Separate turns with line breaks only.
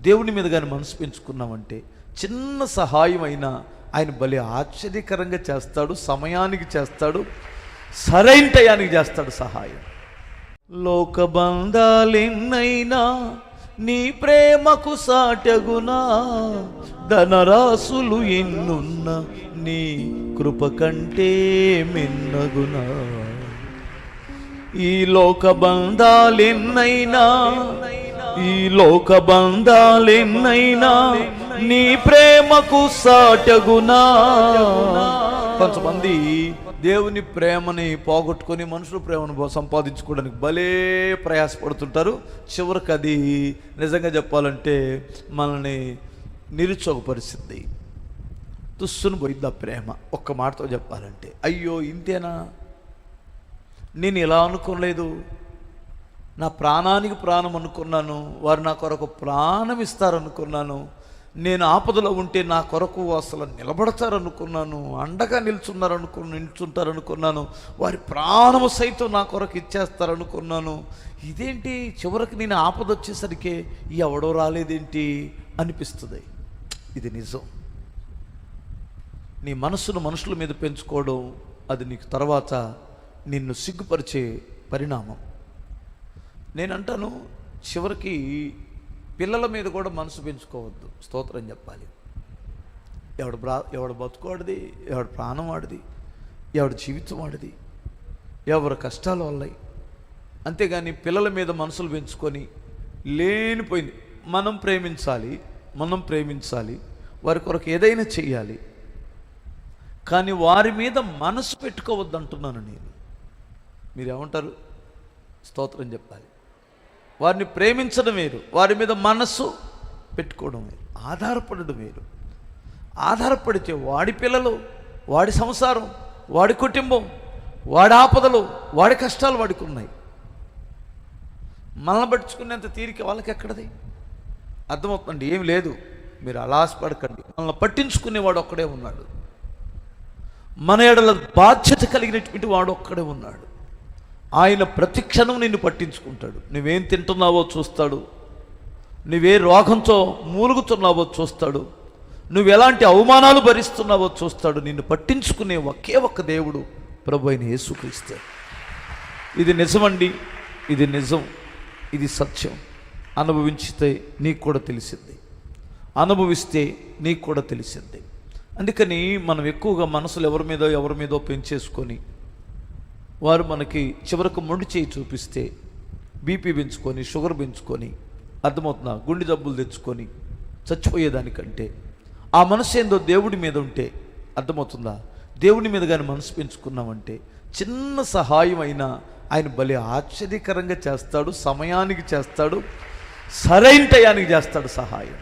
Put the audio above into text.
దేవుని మీద కానీ మనసు పెంచుకున్నామంటే చిన్న సహాయం అయినా ఆయన భలే ఆశ్చర్యకరంగా చేస్తాడు సమయానికి చేస్తాడు సరైన టయానికి చేస్తాడు సహాయం. లోకబంధాలెన్నైనా నీ ప్రేమకు సాటగునా ధనరాశులు ఎన్నున్న నీ కృప కంటే మిన్నగునా. ఈ లోక బంధాలెన్నైనా ఈ లోక బంధాలెన్నైనా నీ ప్రేమకు సాటగునా? కొంతమంది దేవుని ప్రేమని పోగొట్టుకొని మనుషుల ప్రేమను సంపాదించుకోవడానికి భలే ప్రయాసపడుతుంటారు. చివరికి అది నిజంగా చెప్పాలంటే మనల్ని నిరుచోగపరిచింది తుస్సును పోయింది ఆ ప్రేమ. ఒక్క మాటతో చెప్పాలంటే అయ్యో ఇంతేనా? నేను ఇలా అనుకోలేదు. నా ప్రాణానికి ప్రాణం అనుకున్నాను వారు నా కొరకు ప్రాణం ఇస్తారనుకున్నాను నేను ఆపదలో ఉంటే నా కొరకు అసలు నిలబడతారనుకున్నాను అండగా నిల్చున్నారనుకు నిల్చుంటారనుకున్నాను వారి ప్రాణము సైతం నా కొరకు ఇచ్చేస్తారనుకున్నాను. ఇదేంటి? చివరికి నేను ఆపద వచ్చేసరికి ఎవడో రాలేదేంటి? అనిపిస్తుంది. ఇది నిజం. నీ మనస్సును మనుషుల మీద పెంచుకోవడం అది నీకు తర్వాత నిన్ను సిగ్గుపరిచే పరిణామం. నేను అంటాను చివరికి పిల్లల మీద కూడా మనసు పెంచుకోవద్దు. స్తోత్రం చెప్పాలి. ఎవడు బ్రా ఎవడు బతుకోడిది ఎవడు ప్రాణం వాడిది ఎవడు జీవితం వాడిది ఎవరి కష్టాలు వల్లయి అంతేగాని పిల్లల మీద మనసులు పెంచుకొని లేనిపోయింది. మనం ప్రేమించాలి మనం ప్రేమించాలి వారి కొరకు ఏదైనా చేయాలి కానీ వారి మీద మనసు పెట్టుకోవద్దు అంటున్నాను నేను. మీరేమంటారు? స్తోత్రం చెప్పాలి. వారిని ప్రేమించడం వేరు వారి మీద మనస్సు పెట్టుకోవడం వేరు ఆధారపడడం వేరు. ఆధారపడితే వాడి పిల్లలు వాడి సంసారం వాడి కుటుంబం వాడి ఆపదలు వాడి కష్టాలు వాడికి ఉన్నాయి. మనల్ని పట్టించుకునేంత తీరిక వాళ్ళకి ఎక్కడది? అర్థమవుతుంది ఏం లేదు. మీరు అలాసపడకండి మనల్ని పట్టించుకునేవాడు ఒక్కడే ఉన్నాడు. మన ఎడల బాధ్యత కలిగినటువంటి వాడు ఒక్కడే ఉన్నాడు. ఆయన ప్రతి క్షణం నిన్ను పట్టించుకుంటాడు. నువ్వేం తింటున్నావో చూస్తాడు. నువ్వే రోగంతో మూలుగుతున్నావో చూస్తాడు. నువ్వు ఎలాంటి అవమానాలు భరిస్తున్నావో చూస్తాడు. నిన్ను పట్టించుకునే ఒకే ఒక్క దేవుడు ప్రభు అయిన యేసుక్రీస్తే. ఇది నిజమండి. ఇది నిజం. ఇది సత్యం. అనుభవించితే నీకు కూడా తెలిసింది. అనుభవిస్తే నీకు కూడా తెలిసింది. అందుకని మనం ఎక్కువగా మనసులు ఎవరి మీదో ఎవరి మీదో పెంచేసుకొని వారు మనకి చివరకు మొండి చేయి చూపిస్తే బీపీ పెంచుకొని షుగర్ పెంచుకొని అర్థమవుతుందా? గుండె జబ్బులు తెచ్చుకొని చచ్చిపోయేదానికంటే ఆ మనసు ఏందో దేవుడి మీద ఉంటే అర్థమవుతుందా? దేవుడి మీద కానీ మనసు పెంచుకున్నామంటే చిన్న సహాయం అయినా ఆయన భలే ఆశ్చర్యకరంగా చేస్తాడు సమయానికి చేస్తాడు సరైన టయానికి చేస్తాడు సహాయం.